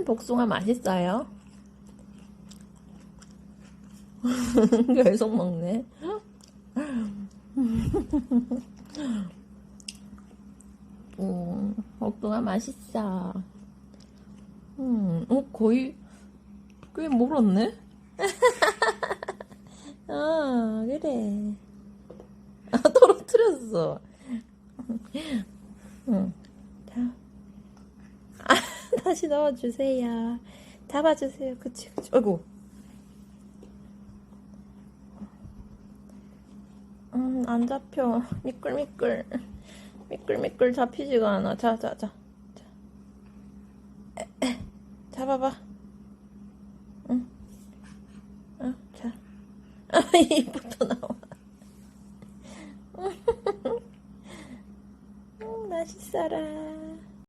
음, 복숭아 맛있어요. 계속 먹네. 음, 복숭아 맛있어. 음, 어, 거의 꽤 멀었네? 아, 그래. 아, 떨어뜨렸어. 응. 자. 아, 다시 넣어주세요. 잡아주세요. 그치, 그치. 아이고. 음, 안 잡혀. 미끌미끌. 미끌미끌 잡히지가 않아. 자, 자, 자. 자. 에, 에. 잡아봐. 응. 어, 자. 아, 입부터 나와. 음, 맛있어라.